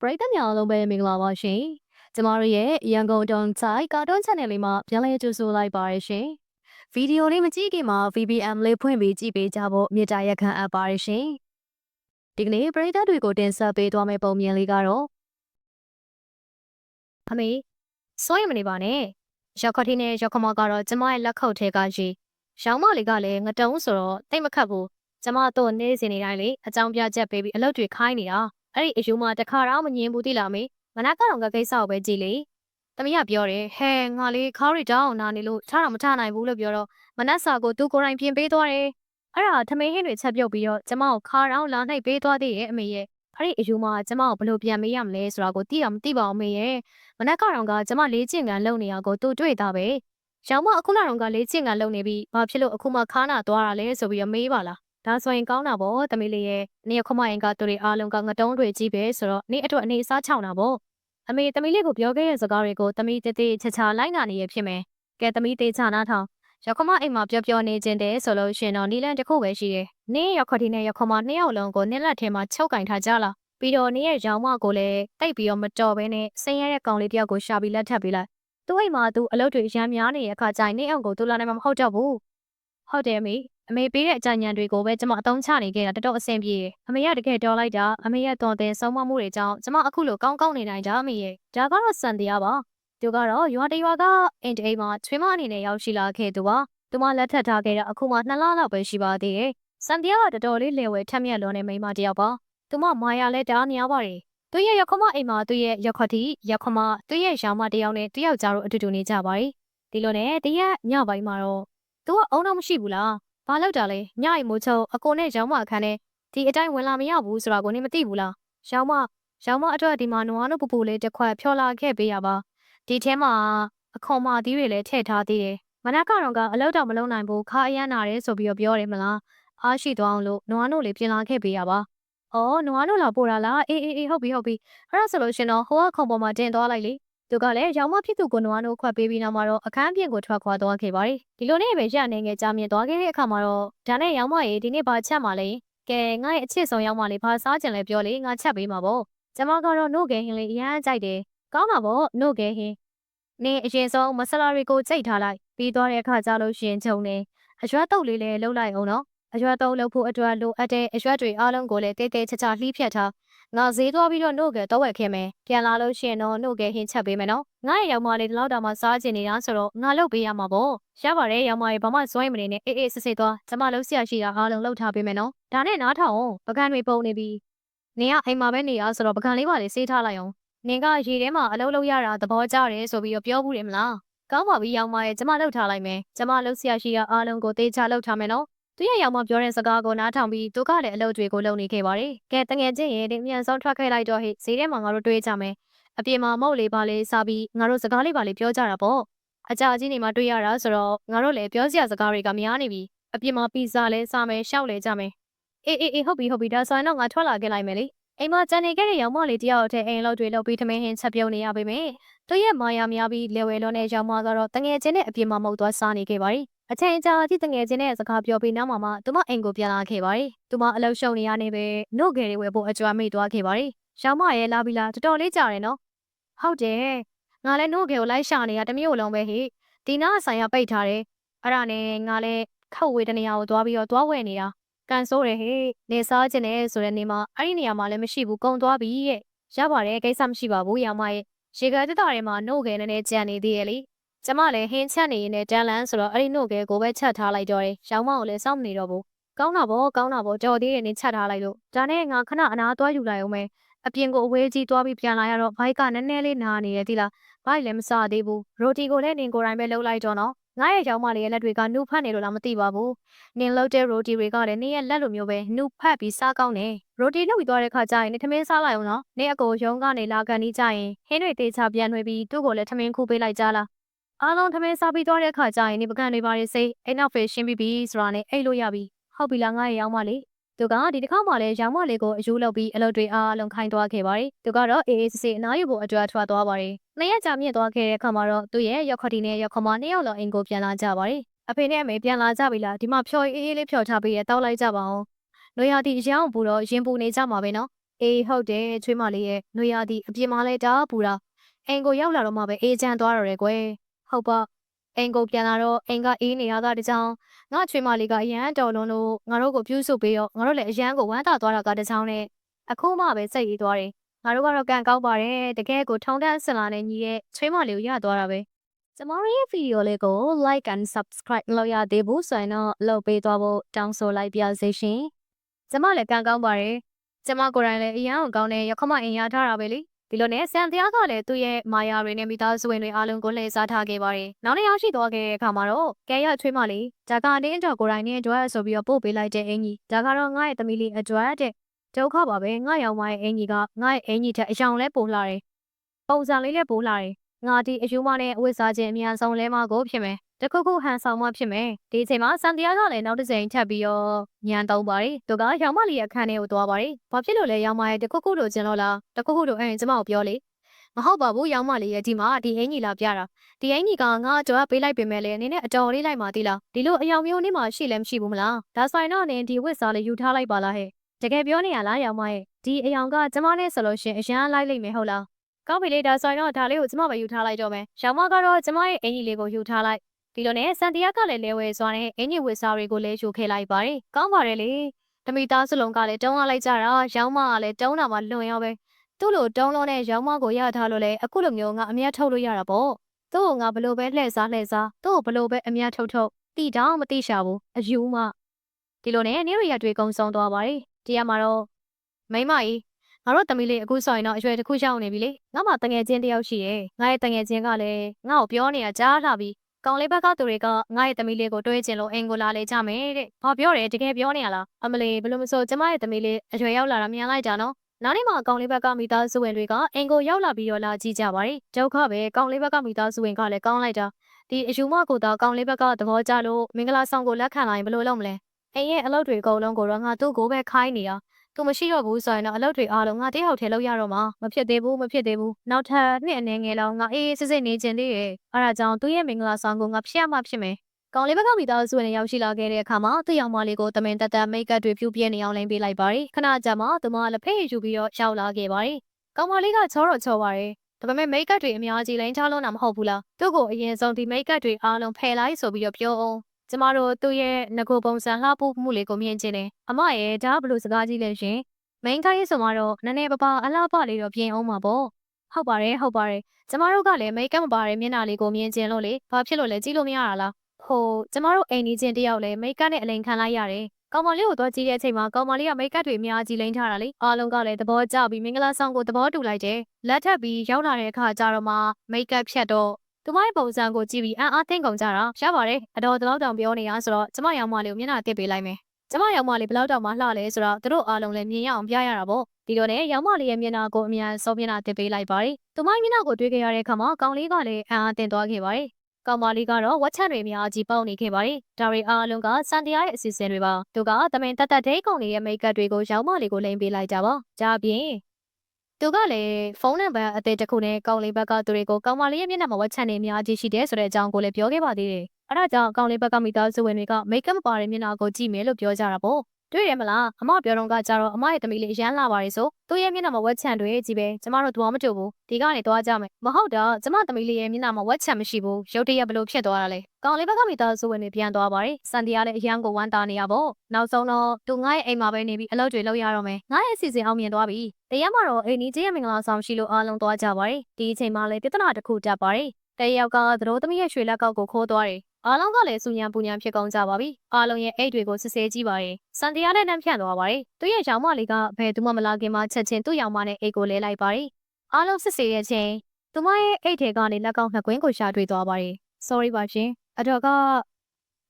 ပရိသတ်များအားလုံးပဲမင်္ဂလာပါရှင်။ကျမတို့ရဲ့ရန်ကုန်တုံတိုင်းကာတွန်း channel လေးမှာပြန်လည်ကြိုဆိုလိုက်ပါရရှင်။ဗီဒီယိုလေးမကြည့်ခင်မှာ VPN လေးဖွင့်ပြီးကြည့်ပေးကြဖို့မြစ်တာရက်ခံအပ်ပါရရှင်။ဒီကနေ့ပရိသတ်တွေကိုတင်ဆက်ပေးသွားမယ့်ပုံမြင်လေးကတော့အမေစိုးရင်မနေပါနဲ့။ရောက်ခတိနဲ့ရောက်ခမကတော့ကျမရဲ့လက်ခုပ်ထဲကကြီးရောင်မလေးကလည်းငတုံးဆိုတော့တိတ်မခတ်ဘူး။ကျမတို့နေစင်နေတိုင်းလေအကြောင်းပြချက်ပေးပြီးအလုပ်တွေခိုင်းနေတာ။ အဲ့ဒီအယူမတခါတော့မငင်းဘူးတိလာမေမနာကတော့ကကိစ္စကိုပဲကြည်လေတမီးကပြောတယ်ဟဲငါလေးခါရီတောင်းနာနေလို့ထားတော့မထားနိုင်ဘူးလို့ပြောတော့မနက်စာကိုသူကိုယ်တိုင်ပြင်ပေးသွားတယ်အဲ့ဒါသမီးဟင်းတွေချက်ပြုတ်ပြီးတော့ကျမကိုခါတောင်းလာနှိပ်ပေးသွားသေးရဲ့အမေရဲ့အဲ့ဒီအယူမကျမကိုဘယ်လိုပြန်မေးရမလဲဆိုတာကိုသိအောင်မသိပါအောင်မေရဲ့မနက်ကတော့ကကျမလေးကျင့်ကန်လုပ်နေရကိုသူတွေ့တာပဲရောင်မအခုနောက်တော့ကလေးကျင့်ကန်လုပ်နေပြီးဘာဖြစ်လို့အခုမှခါနာသွားတာလဲဆိုပြီးတော့မေးပါလား ဒါဆိုရင်ကောင်းတာပေါ့တမီးလေးရဲ့နေခမရင်ကသူတွေအားလုံးကငတုံးတွေကြီးပဲဆိုတော့နေအတွက်အနေအစားချောင်းတာပေါ့အမေတမီးလေးကိုပြောခဲ့တဲ့စကားတွေကိုတမီးတေးသေးချာချာလိုက်နာနေရဖြစ်မယ်ကဲတမီးသေးချာနာထောင်ရောက်ခမအိမ်မှာပြောပြောနေခြင်းတဲ့ဆိုလို့ရှင်တော့နီလန်တစ်ခုပဲရှိတယ်နင်းရောက်ခတိနဲ့ရောက်ခမနှစ်ယောက်လုံးကိုနင်းလက်ထဲမှာချုပ်ကင်ထားကြလားပြီးတော့နင်းရဲ့ရောင်မကိုလည်းတိတ်ပြီးတော့မတော်ဘဲနဲ့ဆင်းရဲတဲ့ကောင်လေးတယောက်ကိုရှာပြီးလက်ထပ်ပေးလိုက်သူ့အိမ်မှာသူအလုပ်တွေရမ်းများနေတဲ့အခါကျရင်နင်းအောင်ကိုသူလာနိုင်မှာမဟုတ်တော့ဘူးဟုတ်တယ်မေ အမေပေးတဲ့အကြံဉာဏ်တွေကိုပဲကျွန်မအသုံးချနေခဲ့တာတော်တော်အဆင်ပြေတယ်။အမေကတကယ်တော်လိုက်တာအမေရဲ့တော်တဲ့ဆုံးမမှုတွေကြောင့်ကျွန်မအခုလိုကောင်းကောင်းနေနိုင်တာအမေရဲ့ဒါကတော့စံတရားပါ။သူကတော့ရွာတရွာကအင်တအိမ်မှာချွေးမအနေနဲ့ရောက်ရှိလာခဲ့သူပါ။သူမလက်ထပ်ထားခဲ့တာအခုမှနှစ်လလောက်ပဲရှိပါသေးတယ်။စံတရားကတော်တော်လေးလေဝဲထက်မြက်လွန်နေမိန်းမတစ်ယောက်ပါ။သူမမာယာလဲတားများပါတယ်။သူရဲ့ရခမအိမ်မှာသူရဲ့ရခတိရခမသူရဲ့ရောင်မတစ်ယောက်နဲ့တယောက်ကြားတို့အတူတူနေကြပါတယ်။ဒီလိုနဲ့တရက်ညပိုင်းမှာတော့သူကအုံတော့မရှိဘူးလား။ ဘာလောက်တာလဲညအိမ်မိုးချုံအကိုနဲ့ရောင်းမအခန်းနဲ့ဒီအတိုင်းဝင်လာမရဘူးဆိုတာကိုနင်မသိဘူးလားရောင်းမရောင်းမအတွက်ဒီမှာနွားတို့ပူပူလေးတစ်ခွက်ဖြော်လာခဲ့ပေးရပါဒီထဲမှာအခွန်မသီးတွေလည်းထည့်ထားသေးတယ်မနက်ကတော့ကအလောက်တော့မလုံးနိုင်ဘူးခါအရန်နာတယ်ဆိုပြီးတော့ပြောတယ်မလားအားရှိသွားအောင်လို့နွားတို့လေးပြင်လာခဲ့ပေးရပါအော်နွားတို့လာပို့တာလားအေးအေးအေးဟုတ်ပြီဟုတ်ပြီအဲ့ဒါဆိုလို့ရှင်တော့ဟိုကခုံပေါ်မှာတင်သွားလိုက်လေ သူကလည်းရောင်မဖြစ်သူကိုနွားနိုးခွက်ပေးပြီးနောက်မှာတော့အခန်းပြင်ကိုထွက်ခွာသွားခဲ့ပါတယ်ဒီလိုနဲ့ပဲရနေငယ်ကြာမြင့်သွားခဲ့တဲ့အခါမှာတော့ဒါနဲ့ရောင်မရေဒီနေ့ဘာချက်မှလဲကဲငါ့ရဲ့အချစ်ဆုံးရောင်မလေးဘာစားကြင်လဲပြောလေငါချက်ပေးမှာပေါ့ကျမကတော့နို့ကဲဟင်းလေးအရန်ကြိုက်တယ်ကောင်းတာပေါ့နို့ကဲဟင်းနင်းအရင်ဆုံးမဆလာတွေကိုကြိတ်ထားလိုက်ပြီးသွားတဲ့အခါကျလို့ရှင်ချုံနေအရွက်တုပ်လေးလည်းလှုပ်လိုက်အောင်နော် အရွက်တုပ်လှုပ်ဖို့အတွက်လိုအပ်တဲ့အရွက်တွေအားလုံးကိုလည်းတဲတဲချာချာလှီးဖြတ်ထားငါဈေးသွားပြီးတော့နှုတ်ကဲတော့ဝက်ခဲ့မယ်ပြန်လာလို့ရှိရင်တော့နှုတ်ကဲဟင်းချက်ပေးမယ်နော်ငါရဲ့ရောက်မလေးဒီလောက်တောင်မှစားချင်နေတာဆိုတော့ငါလုပ်ပေးရမှာပေါ့ရပါတယ်ရောက်မလေးဘာမှစွန့်မနေနဲ့အေးအေးစစ်စစ်သွားကျမလှုပ်ဆရာရှိတာအားလုံးလှုပ်ထားပေးမယ်နော်ဒါနဲ့နားထောင်အောင်ပကံတွေပုံနေပြီနင်ကအိမ်မှာပဲနေရဆိုတော့ပကံလေးပါလေးစေးထားလိုက်အောင်နင်ကရေထဲမှာအလုပ်လုပ်ရတာသဘောကျတယ်ဆိုပြီးတော့ပြောဘူးတယ်မလားကောင်းပါပြီရောက်မရဲ့ကျမလှုပ်ထားလိုက်မယ်ကျမလှုပ်ဆရာရှိတာအားလုံးကိုတေးချလှုပ်ထားမယ်နော် သူရဲ့ရောင်မပြောတဲ့စကားကိုနားထောင်ပြီးသူကလည်းအလုပ်တွေကိုလုပ်နေခဲ့ပါတယ်။ကဲတငယ်ချင်းရဲ့ဒီမြန်ဆုံးထွက်ခဲ့လိုက်တော့ဟိဈေးထဲမှာငါတို့တွေ့ကြမယ်။အပြင်မှာမုတ်လေးပါလေးစားပြီးငါတို့စကားလေးပါလေးပြောကြတာပေါ့။အကြအကြီးနေမှာတွေ့ရတာဆိုတော့ငါတို့လည်းပြောစရာစကားတွေကများနေပြီ။အပြင်မှာပီဇာလဲစားမယ်ရှောက်လဲကြမယ်။အေးအေးအေးဟုတ်ပြီဟုတ်ပြီဒါဆိုရင်တော့ငါထွက်လာခဲ့လိုက်မယ်လေ။အိမ်မှာကြံနေခဲ့တဲ့ရောင်မလေးတယောက်တည်းအိမ်လောက်တွေလုပ်ပြီးထမင်းဟင်းချက်ပြုံးနေရပါမယ်။သူရဲ့မာယာများပြီးလေဝဲလုံးနဲ့ရောင်မကတော့တငယ်ချင်းနဲ့အပြင်မှာမုတ်သွားစားနေခဲ့ပါတယ် အချိန်ကြာတိတငယ်ချင်းနဲ့စကားပြောပြီးနောက်မှာမှသူမအိမ်ကိုပြန်လာခဲ့ပါတယ်။သူမအလုပ်ရှုံနေရနေပဲနှုတ်ငယ်တွေဝယ်ဖို့အကြွားမိသွားခဲ့ပါတယ်။ရောင်မရဲ့လာပြီလားတော်တော်လေးကြာတယ်နော်။ဟုတ်တယ်။ငါလည်းနှုတ်ငယ်ကိုလိုက်ရှာနေတာတမျိုးလုံးပဲဟိ။ဒီနားဆိုင်ကပိတ်ထားတယ်။အဲ့ဒါနဲ့ငါလည်းခောက်ဝေးတနေရာကိုသွားပြီးတော့သွားဝယ်နေတာ။ကန်ဆိုးတယ်ဟိ။နေစားခြင်းနဲ့ဆိုတဲ့နေမှာအဲ့ဒီနေရာမှာလည်းမရှိဘူးကုန်သွားပြီရဲ့။ရပါတယ်ကိစ္စမရှိပါဘူးရောင်မရဲ့။ရေကတက်တာတွေမှာနှုတ်ငယ်နဲ့ကြံနေသေးရဲ့လေ။ ကျမလည်းဟင်းချက်နေရင်လည်းတန်လန်းဆိုတော့အဲ့ဒီနှုတ်ကဲကိုပဲချက်ထားလိုက်တော့တယ်။ရောင်မကိုလည်းစောင့်မနေတော့ဘူး။ကောင်းတာဗောကောင်းတာဗောကြော်သေးတယ်နေချက်ထားလိုက်လို့ဒါနဲ့ငါခဏအနာသွားယူလိုက်အောင်မယ်။အပြင်ကိုအဝေးကြီးသွားပြီးပြန်လာရတော့ဘိုက်ကနည်းနည်းလေးနာနေတယ်ဒီလား။ဘိုက်လည်းမစားသေးဘူး။ရိုတီကိုလည်းနင်ကိုယ်တိုင်ပဲလှုပ်လိုက်တော့နော်။ငါရဲ့ရောင်မလေးရဲ့လက်တွေကနှုတ်ဖတ်နေလို့လားမသိပါဘူး။နင်လှုပ်တဲ့ရိုတီတွေကလည်းနင်ရဲ့လက်လိုမျိုးပဲနှုတ်ဖတ်ပြီးစားကောင်းတယ်။ရိုတီလှုပ်ပြီးသွားတဲ့ခါကျရင်နင်ထမင်းစားလိုက်အောင်နော်။နင်အကိုရုံးကနေလာကန်ပြီးကြရင်ဟင်းတွေတေချာပြန်နှွေးပြီးသူ့ကိုလည်းထမင်းခူးပေးလိုက်ကြလား အားလုံးထမင်းစားပြီးသွားတဲ့အခါကျရင်ဒီပကံတွေပါရေးစိတ်အိမ်နောက်ဖေးရှင်းပြီးပြီဆိုတာနဲ့အိတ်လို့ရပြီဟုတ်ပြီလားငါရဲ့ရောင်းမလေးသူကဒီတစ်ခါမှလည်းရောင်းမလေးကိုအယူလုပ်ပြီးအလုပ်တွေအားလုံးခိုင်းသွားခဲ့ပါတယ်သူကတော့အေးအေးဆေးဆေးအနားယူဖို့အတွက်ထွက်သွားပါတယ်နှစ်ရက်ကြာမြင့်သွားခဲ့တဲ့အခါမှာတော့သူရဲ့ရောက်ခတီနဲ့ရောက်ခမနှစ်ယောက်လောက်အိမ်ကိုပြန်လာကြပါတယ်အဖေနဲ့အမေပြန်လာကြပြီလားဒီမှာဖြော်အေးအေးလေးဖြော်ထားပြီးရတောက်လိုက်ကြပါအောင်နွေရာသီအရောင်ပူတော့ရင်ပူနေကြမှာပဲနော်အေးဟုတ်တယ်ချွေးမလေးရဲ့နှွေရသည်အပြင်မှာလဲတားပူတာအိမ်ကိုရောက်လာတော့မှပဲအေးချမ်းသွားတော့တယ်ကွယ် ဟုတ်ပါအိမ်ကိုပြန်လာတော့အိမ်ကအေးနေရတာတကြောင်ငါချွေးမလေးကအရန်တော်လုံးလို့ငါတို့ကိုပြုစုပေးရောငါတို့လည်းအရန်ကိုဝမ်းသာသွားတာကတကြောင်နဲ့အခုမှပဲစိတ်ရေးသွားတယ်ငါတို့ကတော့ကန်ကောက်ပါတယ်တကယ်ကိုထုံတန်းစင်လာနဲ့ညီရဲ့ချွေးမလေးကိုရသွားတာပဲကျမတို့ရဲ့ဗီဒီယိုလေးကို like and subscribe လုပ်ရသေးဘူးဆိုရင်တော့လုပ်ပေးသွားဖို့တောင်းဆိုလိုက်ပါစေရှင်ကျမလည်းကန်ကောက်ပါတယ်ကျမကိုယ်တိုင်လည်းအရန်ကိုကောင်းတဲ့ရခမအင်ရထားတာပဲလေ ဒီလိုနဲ့ဆန်တရားကလည်းသူ့ရဲ့မာယာတွေနဲ့မိသားစုဝင်တွေအားလုံးကိုလှည့်စားထားခဲ့ပါတယ်နောက်နေ့ရောက်ရှိသွားခဲ့တဲ့အခါမှာတော့ကဲရချွေးမလေးဒါကအတင်းတော်ကိုယ်တိုင်နဲ့အတွက်ဆိုပြီးတော့ပို့ပေးလိုက်တဲ့အင်ကြီးဒါကတော့ငါ့ရဲ့သမီးလေးအတွက်တဲ့ဒုက္ခပါပဲငါရောင်မရဲ့အင်ကြီးကငါ့ရဲ့အင်ကြီးထက်အယောင်လဲပိုလာတယ်ပုံစံလေးလည်းပိုလာတယ်ငါဒီအယူမနဲ့အဝတ်စားခြင်းအများဆုံးလဲမကိုဖြစ်မယ် တခုခုဟန်ဆောင်မှဖြစ်မယ်ဒီအချိန်မှာစံတရားကလည်းနောက်တစ်ချိန်ထပ်ပြီးတော့ညံသုံးပါတယ်သူကရောင်မလေးရဲ့အခန်းထဲကိုသွားပါတယ်ဘာဖြစ်လို့လဲရောင်မရဲ့တခုခုတို့ကျင်လို့လားတခုခုတို့အဲ့ကျမကိုပြောလေမဟုတ်ပါဘူးရောင်မလေးရဲ့ဒီမှာဒီအင်ကြီးလာပြတာဒီအင်ကြီးကငါအကျော်ကပေးလိုက်ပေမဲ့လေအနေနဲ့အတော်လေးလိုက်မှသီလားဒီလိုအယောင်မျိုးနေမှရှိလည်းမရှိဘူးမလားဒါဆိုရင်တော့အနေဒီဝစ်စားလေးယူထားလိုက်ပါလားဟဲ့တကယ်ပြောနေရလားရောင်မရဲ့ဒီအယောင်ကကျမနဲ့ဆိုလို့ရှရင်အရန်လိုက်လိမ့်မယ်ဟုတ်လားကောင်းပြီလေဒါဆိုရင်တော့ဒါလေးကိုကျမပဲယူထားလိုက်တော့မယ်ရောင်မကတော့ကျမရဲ့အင်ကြီးလေးကိုယူထားလိုက် ဒီလိုနဲ့စန်တီယာကလည်းလဲဝဲစွာနဲ့အင်ဂျီဝစ်စားတွေကိုလည်းယူခဲ့လိုက်ပါတယ်။ကောင်းပါတယ်လေ။တမီသားစလုံးကလည်းတုံးရလိုက်ကြတာရောင်းမကလည်းတုံးတာမှလွန်ရောပဲ။သူ့လိုတုံးလုံးနဲ့ရောင်းမကိုရထားလို့လေအခုလိုမျိုးငါအမျက်ထုတ်လို့ရတာပေါ့။သူ့ကိုငါဘလို့ပဲလှည့်စားလှည့်စားသူ့ကိုဘလို့ပဲအမျက်ထုတ်ထုတ်တီတောင်မတိရှာဘူးအယူမဒီလိုနဲ့နေရရတွေကုံဆုံးသွားပါတယ်။တရားမှာတော့မိမကြီးငါတို့တမီလေးအခုဆိုရင်တော့အရွယ်တစ်ခုရောက်နေပြီလေ။ငါမှတငယ်ချင်းတယောက်ရှိရဲ့။ငါရဲ့တငယ်ချင်းကလည်းငါ့ကိုပြောနေတာကြားလာပြီ။ ကောင်လေးဘက်ကသူတွေကငါ့ရဲ့သမီးလေးကိုတွေးချင်လို့အင်ကိုလာလေကြမယ်တဲ့။ဘာပြောတယ်တကယ်ပြောနေရလား။အမလီဘယ်လိုမဆိုကျမရဲ့သမီးလေးအရွယ်ရောက်လာတာမြန်လိုက်ကြနော်။နောက်နေ့မှာကောင်လေးဘက်ကမိသားစုဝင်တွေကအင်ကိုရောက်လာပြီးတော့လာကြည့်ကြပါတယ်။ဒုက္ခပဲကောင်လေးဘက်ကမိသားစုဝင်ကလည်းကောင်းလိုက်တာ။ဒီအယူမကိုတော့ကောင်လေးဘက်ကသဘောကျလို့မင်္ဂလာဆောင်ကိုလက်ခံလိုက်ဘယ်လိုလုပ်မလဲ။အိမ်ရဲ့အလုပ်တွေအကုန်လုံးကိုတော့ငါသူ့ကိုပဲခိုင်းနေတာ။ သူမရှိတော့ဘူးဆိုရင်တော့အလုပ်တွေအားလုံးငါတယောက်တည်းလုပ်ရတော့မှာမဖြစ်သေးဘူးမဖြစ်သေးဘူးနောက်ထပ်နှစ်အနေငယ်လောက်ငါအေးအေးစစ်စစ်နေချင်သေးရဲ့အဲဒါကြောင့်သူ့ရဲ့မင်္ဂလာဆောင်ကိုငါဖျက်မှဖြစ်မယ်ကောင်လေးဘက်ကမိသားစုနဲ့ရောက်ရှိလာခဲ့တဲ့အခါမှာသူ့ယောင်မလေးကိုတမင်တက်တက်မိတ်ကပ်တွေဖြူပြဲနေအောင်လိမ့်ပေးလိုက်ပါတယ်ခဏကြာမှသူမလက်ဖက်ရည်ယူပြီးတော့ရောက်လာခဲ့ပါတယ်ကောင်မလေးကချောတော့ချောပါတယ်ဒါပေမဲ့မိတ်ကပ်တွေအများကြီးလိမ့်ချလုံးတာမဟုတ်ဘူးလားသူ့ကိုအရင်ဆုံးဒီမိတ်ကပ်တွေအားလုံးဖယ်လိုက်ဆိုပြီးတော့ပြောအောင် ကျမတို့သူ့ရဲ့ငကိုပုံစံလှပမှုလေးကိုမြင်ချင်တယ်အမရဲ့ဒါဘလို့စကားကြီးလဲရှင်မိန်ခိုင်းရေးဆိုမှတော့နည်းနည်းပါးပါအလားပါလေးတော့ပြင်အောင်မှာပေါ့ဟုတ်ပါတယ်ဟုတ်ပါတယ်ကျမတို့ကလည်းမိတ်ကပ်မပါတဲ့မျက်နှာလေးကိုမြင်ကျင်လို့လေဘာဖြစ်လို့လဲကြည့်လို့မရတာလားဟိုကျမတို့အိမ်နီးချင်းတယောက်လည်းမိတ်ကပ်နဲ့အလိန်ခံလိုက်ရတယ်ကောင်မလေးကိုတော့ကြည့်တဲ့အချိန်မှာကောင်မလေးကမိတ်ကပ်တွေအများကြီးလိမ့်ထားတာလေအားလုံးကလည်းသဘောကျပြီးမင်္ဂလာဆောင်ကိုသဘောတူလိုက်တယ်လက်ထပ်ပြီးရောက်လာတဲ့အခါကျတော့မှမိတ်ကပ်ဖြတ်တော့ သူမရဲ့ပုံစံကိုကြည့်ပြီးအံ့အားသင့်ကုန်ကြတာရပါတယ်အတော်တလောက်တောင်ပြောနေရဆိုတော့ကျမရောင်မလေးကိုမျက်နှာတစ်ပေးလိုက်မယ်ကျမရောင်မလေးဘယ်လောက်တောင်မှလှလဲဆိုတော့သူတို့အားလုံးလည်းမြင်ရအောင်ပြရတာပေါ့ဒီလိုနဲ့ရောင်မလေးရဲ့မျက်နှာကိုအမြန်ဆုံးမျက်နှာတစ်ပေးလိုက်ပါတယ်သူမမျက်နှာကိုတွေ့ခဲ့ရတဲ့အခါမှာကောင်လေးကလည်းအံ့အားသင့်သွားခဲ့ပါတယ်ကောင်မလေးကတော့ဝက်ချန်တွေအများကြီးပေါက်နေခဲ့ပါတယ်ဒါတွေအားလုံးကစန်တရားရဲ့အစီအစဉ်တွေပါသူကတမင်တက်တက်ဒိတ်ကောင်လေးရဲ့မိတ်ကပ်တွေကိုရောင်မလေးကိုလိမ့်ပေးလိုက်တာပါဒါအပြင် သူကလည်းဖုန်းနံပါတ်အသေးတစ်ခုနဲ့ကောင်လေးဘက်ကသူတွေကိုကောင်မလေးရဲ့မျက်နှာမှာဝက်ချန်တွေအများကြီးရှိတယ်ဆိုတဲ့အကြောင်းကိုလည်းပြောခဲ့ပါသေးတယ်အဲ့ဒါကြောင့်ကောင်လေးဘက်ကမိသားစုဝင်တွေကမိတ်ကပ်မပါတဲ့မျက်နှာကိုကြည့်မယ်လို့ပြောကြတာပေါ့ တွေ့ရမလားအမပြောတော့ကကြတော့အမရဲ့သမီးလေးအရန်လာပါတယ်ဆိုသူ့ရဲ့မျက်နှာမှာဝက်ချန်တွေကြီးပဲကျမတို့တော့မတူဘူးဒီကနေသွားကြမယ်မဟုတ်တော့ကျမသမီးလေးရဲ့မျက်နှာမှာဝက်ချန်မရှိဘူးရုတ်တရက်ဘလို့ဖြစ်သွားတာလဲကောင်လေးဘက်ကမိသားစုဝင်တွေပြန်သွားပါတယ်စန်တီယာလည်းအရန်ကိုဝမ်းတာနေရပေါ့နောက်ဆုံးတော့သူငါ့ရဲ့အိမ်မှာပဲနေပြီးအလုပ်တွေလုပ်ရတော့မယ်ငါ့ရဲ့အစီအစဉ်အောင်မြင်သွားပြီတရက်မှာတော့အိမ်ကြီးရဲ့မင်္ဂလာဆောင်ရှိလို့အားလုံးသွားကြပါတယ်ဒီအချိန်မှာလည်းပြဿနာတစ်ခုတက်ပါတယ်တရယောက်ကသတို့သမီးရဲ့ရွှေလက်ကောက်ကိုခိုးသွားတယ် အားလုံးကလည်းစူညံပူညံဖြစ်ကုန်ကြပါပြီအားလုံးရဲ့အိတ်တွေကိုစစ်ဆေးကြည့်ပါတယ်စန်တရားနဲ့နှံဖြန့်သွားပါတယ်သူရဲ့ရောင်မလေးကဘယ်သူမှမလာခင်မှာချက်ချင်းသူ့ရောင်မနဲ့အိတ်ကိုလဲလိုက်ပါတယ်အားလုံးစစ်ဆေးရဲ့ချင်းသူမရဲ့အိတ်ထဲကနေလက်ကောက်နှစ်ကွင်းကိုရှာတွေ့သွားပါတယ် sorry ပါရှင်အတော်က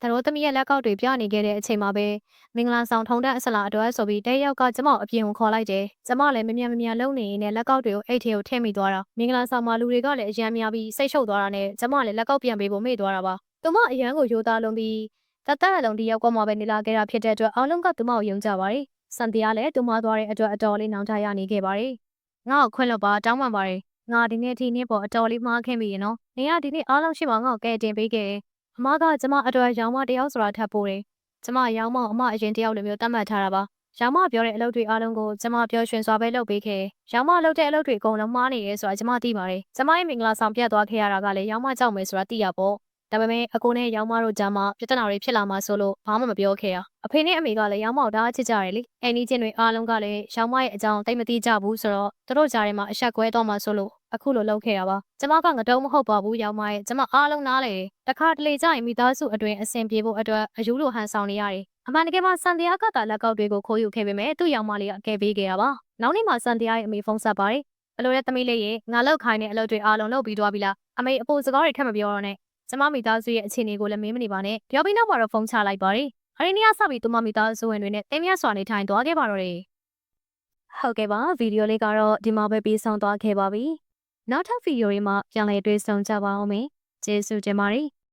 သတို့သမီးရဲ့လက်ကောက်တွေပြနေခဲ့တဲ့အချိန်မှာပဲမင်္ဂလာဆောင်ထုံတဲ့အစလာအတွက်ဆိုပြီးတဲ့ယောက်ကကျမကိုအပြင်ကိုခေါ်လိုက်တယ်ကျမလည်းမမြန်မမြန်လုံနေရင်းနဲ့လက်ကောက်တွေကိုအိတ်ထဲကိုထည့်မိသွားတာမင်္ဂလာဆောင်မှာလူတွေကလည်းအယမ်းများပြီးစိတ်ရှုပ်သွားတာနဲ့ကျမလည်းလက်ကောက်ပြန်ပေးဖို့မေ့သွားတာပါ သူမအရန်ကိုရိုးသားလုံးပြီးတတ်တတ်လုံးဒီယောက်ကမှပဲနေလာခဲ့တာဖြစ်တဲ့အတွက်အားလုံးကသူမကိုယုံကြပါတယ်စန်တီယာလည်းသူမသွားတဲ့အတွက်အတော်လေးနောင်တရနေခဲ့ပါတယ်ငါ့ကိုခွင့်လွှတ်ပါတောင်းပန်ပါတယ်ငါဒီနေ့ဒီနေ့ပေါ်အတော်လေးမှားခဲ့ပြီနော်နေရဒီနေ့အားလုံးရှိမှငါ့ကိုကဲတင်ပေးခဲ့တယ်အမကကျမအတွက်ရောင်မတယောက်ဆိုတာထပ်ပိုးတယ်ကျမရောင်မအမအရင်တယောက်လိုမျိုးတတ်မှတ်ထားတာပါရောင်မပြောတဲ့အလုပ်တွေအားလုံးကိုကျမပြောရွှင်စွာပဲလုပ်ပေးခဲ့။ရောင်မလုပ်တဲ့အလုပ်တွေအကုန်လုံးမှားနေရဲဆိုတာကျမသိပါတယ်။ကျမရဲ့မင်္ဂလာဆောင်ပြတ်သွားခဲ့ရတာကလည်းရောင်မကြောက်မယ်ဆိုတာသိရပေါ့။ ဒါပေမဲ့အကိုနဲ့ရောင်မတို့ကြားမှာပြဿနာတွေဖြစ်လာမှဆိုလို့ဘာမှမပြောခဲ့ရ။အဖေနဲ့အမေကလည်းရောင်မကိုဒါအချစ်ကြတယ်လေ။အိမ်နီးချင်းတွေအားလုံးကလည်းရောင်မရဲ့အကြောင်းသိမသိကြဘူးဆိုတော့သူတို့ကြားထဲမှာအဆက်ကွဲတော့မှဆိုလို့အခုလိုလုပ်ခဲ့ရပါ။ကျမကငတုံးမဟုတ်ပါဘူးရောင်မရဲ့ကျမအားလုံးနားလေ။တခါတလေကြာရင်မိသားစုအတွင်းအဆင်ပြေဖို့အတွက်အယူလိုဟန်ဆောင်နေရတယ်။အမှန်တကယ်မှစံတရားကတာလက်ကောက်တွေကိုခိုးယူခဲ့ပေမဲ့သူ့ရောင်မလေးကအကယ်ပေးခဲ့ရပါ။နောက်နေ့မှစံတရားရဲ့အမေဖုန်းဆက်ပါတယ်။ဘလို့တဲ့သမီးလေးရေငါလောက်ခိုင်းတဲ့အလုပ်တွေအားလုံးလုပ်ပြီးသွားပြီလား။အမေအပိုစကားတွေထပ်မပြောတော့နဲ့။ ကျမမိသားစုရဲ့အခြေအနေကိုလည်းမင်းမနေပါနဲ့။ပြောပြီးနောက်မှာတော့ဖုန်းချလိုက်ပါတယ်။အရင်နေ့ကစပြီးသူမမိသားစုဝင်တွေနဲ့တင်းမြတ်စွာနေထိုင်သွားခဲ့ပါတော့တယ်။ဟုတ်ကဲ့ပါဗီဒီယိုလေးကတော့ဒီမှာပဲပြီးဆုံးသွားခဲ့ပါပြီ။နောက်ထပ်ဗီဒီယိုတွေမှာပြန်လည်တွေ့ဆုံကြပါအောင်မယ်။ကျေးဇူးတင်ပါတယ်။